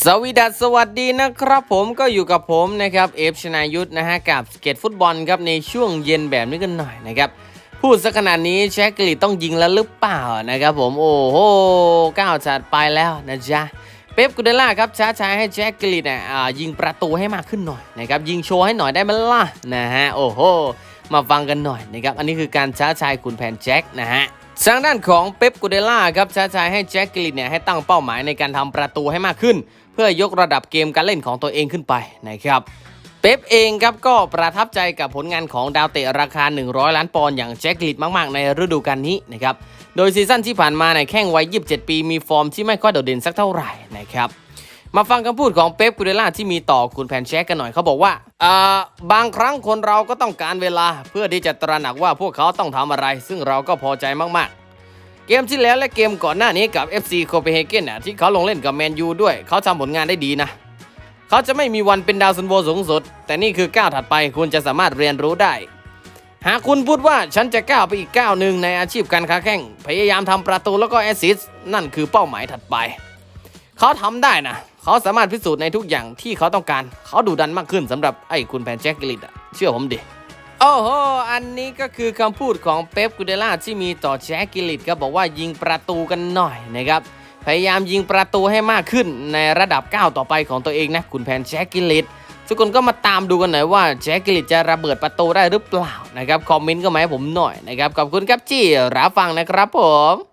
สวีดัสสวัสดีนะครับผมก็อยู่กับผมนะครับเอฟชนายุทธนะฮะกับสเก็ตฟุตบอลครับในช่วงเย็นแบบนี้กันหน่อยนะครับพูดสักขนาดนี้แจ็คกลิตต้องยิงแล้วหรือเปล่านะครับผมโอ้โหก้าวจัดไปแล้วนะจ๊ะเป๊ปกูเดล่าครับช้าชาให้แจ็คกลิตเนี่ยยิงประตูให้มากขึ้นหน่อยนะครับยิงโชว์ให้หน่อยได้ไหมล่ะนะฮะโอ้โหมาฟังกันหน่อยนะครับอันนี้คือการช้าชายขุนแผนแจ็คนะฮะ ทางด้านของเป๊ปกูเดล่าครับช้าชายให้แจ็คกิลินเนี่ยให้ตั้งเป้าหมายในการทำประตูให้มากขึ้น เพื่อยกระดับเกมการเล่นของตัวเองขึ้นไปนะครับเป๊ปเองครับก็ประทับใจกับผลงานของดาวเตะราคา 100 ล้านปอนด์อย่างแจ็คกิลินมาก ๆ ในฤดูกาลนี้นะครับโดยซีซั่นที่ผ่านมาในแข้งวัย 27 ปีมีฟอร์มที่ไม่ค่อยโดดเด่นสักเท่าไหร่นะครับ มาฟังคำพูดของเป๊ปกูเดล่าที่มีต่อคุณแพนแชกกันหน่อยเขาบอกว่าอ่าบางครั้งคนเราก็ต้องการเวลา เพื่อที่จะตระหนักว่าพวกเขาต้องทำอะไร ซึ่งเราก็พอใจมากๆ เกมที่แล้วและเกมก่อนหน้านี้กับ FC โคเปนเฮเกนน่ะที่เขาลงเล่นกับแมนยูด้วย เขาทำผลงานได้ดีนะ เขาจะไม่มีวันเป็นดาวซันโวสูงสุด แต่นี่คือก้าวถัดไปคุณจะสามารถเรียนรู้ได้ หากคุณพูดว่าฉันจะก้าวไปอีกก้าวหนึ่งในอาชีพการค้าแข่งพยายามทำประตูแล้วก็แอสซิสต์นั่นคือเป้าหมายถัดไป เขาทำได้นะ เขาสามารถพิสูจน์ในทุกอย่างที่เขาต้องการ เขาดูดันมากขึ้นสำหรับไอ้คุณแพนแจ็คกิลิตอะเชื่อผมดิโอ้โห อันนี้ก็คือคำพูดของเป๊ปกูเดล่าที่มีต่อแจ็คกิลิตก็บอกว่ายิงประตูกันหน่อยนะครับ พยายามยิงประตูให้มากขึ้นในระดับก้าวต่อไปของตัวเองนะ คุณแพนแจ็คกิลิตทุกคนก็มาตามดูกันหน่อยว่าแจ็คกิลิตจะระเบิดประตูได้หรือเปล่านะครับ คอมเมนต์ก็มาให้ผมหน่อยนะครับ ขอบคุณครับที่รับฟังนะครับผม